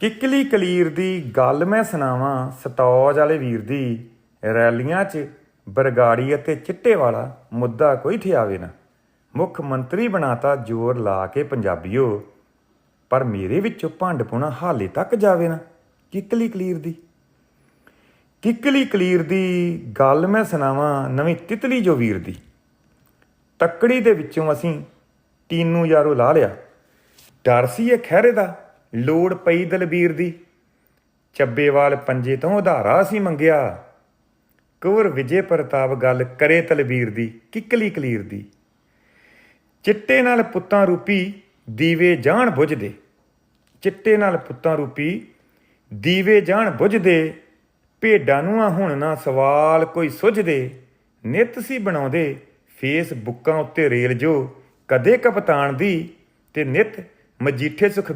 ਕਿੱਕਲੀ ਕਲੀਰ ਦੀ ਗੱਲ ਮੈਂ ਸੁਣਾਵਾਂ, ਸਤੌਜ ਵਾਲੇ ਵੀਰ ਦੀ। ਰੈਲੀਆਂ 'ਚ ਬਰਗਾੜੀ ਅਤੇ ਚਿੱਟੇ ਵਾਲਾ ਮੁੱਦਾ ਕੋਈ ਥਿਆਵੇ ਨਾ। ਮੁੱਖ ਮੰਤਰੀ ਬਣਾਤਾ ਜ਼ੋਰ ਲਾ ਕੇ ਪੰਜਾਬੀਓ, ਪਰ ਮੇਰੇ ਵਿੱਚੋਂ ਭੰਡ ਹਾਲੇ ਤੱਕ ਜਾਵੇ ਨਾ, ਕਿੱਕਲੀ ਕਲੀਰ ਦੀ। ਕਿੱਕਲੀ ਕਲੀਰ ਦੀ ਗੱਲ ਮੈਂ ਸੁਣਾਵਾਂ ਨਵੀਂ ਤਿਤਲੀ ਜੋ ਵੀਰ ਦੀ। ਤੱਕੜੀ ਦੇ ਵਿੱਚੋਂ ਅਸੀਂ ਟੀਨੂ ਯਾਰੋ ਲਾ ਲਿਆ। ਡਰ ਸੀ ਇਹ ਖਹਿਰੇ ਦਾ ਲੋੜ ਪਈ ਦਲਬੀਰ ਦੀ। ਚੱਬੇਵਾਲ ਪੰਜੇ ਤੋਂ ਉਧਾਰਾ ਸੀ ਮੰਗਿਆ। ਕੁਵਰ ਵਿਜੇ ਪ੍ਰਤਾਪ ਗੱਲ ਕਰੇ ਤਲਬੀਰ ਦੀ, ਕਿੱਕਲੀ ਕਲੀਰ ਦੀ। ਚਿੱਟੇ ਨਾਲ ਪੁੱਤਾਂ ਰੂਪੀ ਦੀਵੇ ਜਾਣ ਬੁਝਦੇ। ਚਿੱਟੇ ਨਾਲ ਪੁੱਤਾਂ ਰੂਪੀ ਦੀਵੇ ਜਾਣ ਬੁਝਦੇ। ਭੇਡਾਂ ਨੂੰ ਆ ਹੁਣ ਨਾ ਸਵਾਲ ਕੋਈ ਸੁਝਦੇ। ਨਿਤ ਸੀ ਬਣਾਉਂਦੇ ਫੇਸਬੁੱਕਾਂ ਉੱਤੇ ਰੇਲ ਜੋ। ਕਦੇ ਕਪਤਾਨ ਦੀ ਤੇ ਨਿਤ ਮਜੀਠੇ ਸੁਖਬੀਰ